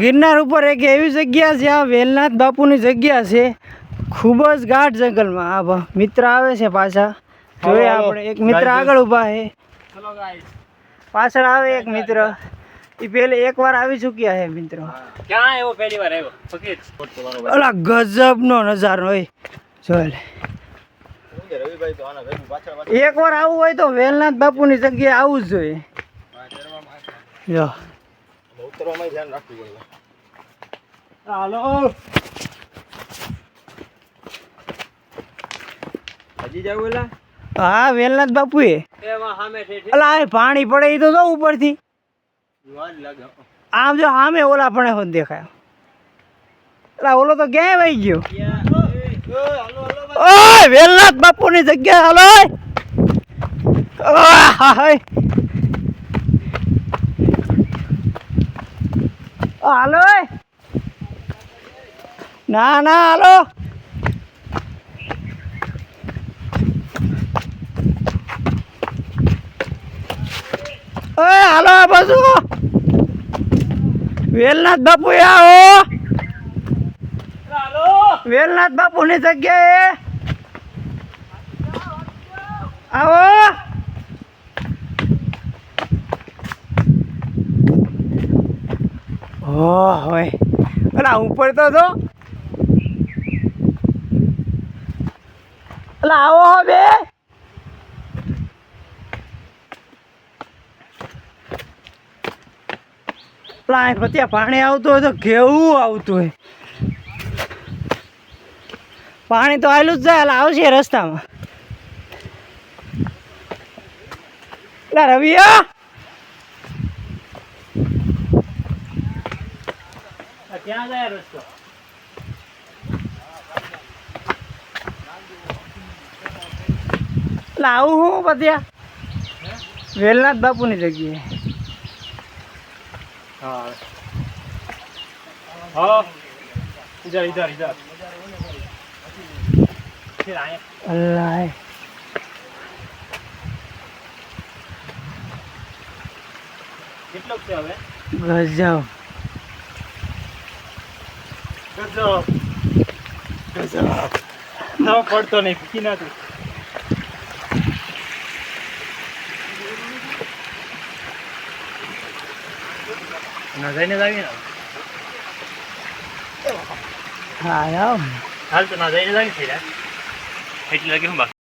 ગિરનાર ઉપર એક એવી જગ્યા છે આ વેલનાથ બાપુની જગ્યા છે. ખૂબ જ ગાઢ જંગલમાં. આ મિત્ર આવે છે પાછા. જોઈએ આપણે. એક મિત્ર આગળ ઊભા છે. પાછળ આવે એક મિત્ર. એ પેલે એકવાર આવી ચૂક્યા છે મિત્ર. ક્યાં આવ્યો પહેલી વાર આવ્યો? ઓલા ગજબનો નજારો હોય જોઈ લે. રવિભાઈ તો આના ભેગું પાછળ પાછળ એકવાર આવવું હોય તો વેલનાથ બાપુની જગ્યાએ આવવું જ જોઈએ. જો. ઉતરવામાં ધ્યાન રાખવું પડે હાલો હજી જાવ એલા હા વેલનાથ બાપુએ એમાં સામે છે અલા આ પાણી પડે એ તો જો ઉપરથી વાર લાગે આમ જો સામે ઓલા પણ હોત દેખાય અલા ઓલો તો ક્યાંય વહી ગયો ઓય વેલનાથ બાપુની જગ્યા હાલો આહ, હાય. હાલો. ના ના હાલો. ઓય હાલો બાજુ વેલનાથ બાપુ આવો વેલનાથ બાપુની જગ્યાએ. આવો. ઓ હોય અલા ઉપર તો? જો અલા, આવો હો બે. પ્લાય પછી પાણી આવતું હોય તો કેવું આવતું હોય. પાણી તો આવેલું જ જાય આવશે રસ્તામાં. રવિયા. ક્યાં ગયા રસ્તો લાવું હું બધ્યા વેલનાથ બાપુની જગ્યાએ હા હા ઇધર ઇધર ઇધર અલ્લાહ કેટલો છે હવે ગજબ ગજબ. ગજબ. ના પડતો નહીં ફીકી ના તું ના જઈને જ આવીએ ને. હા હાલ તો ના જઈને જ આવી છે એટલે લાગે હું બાકી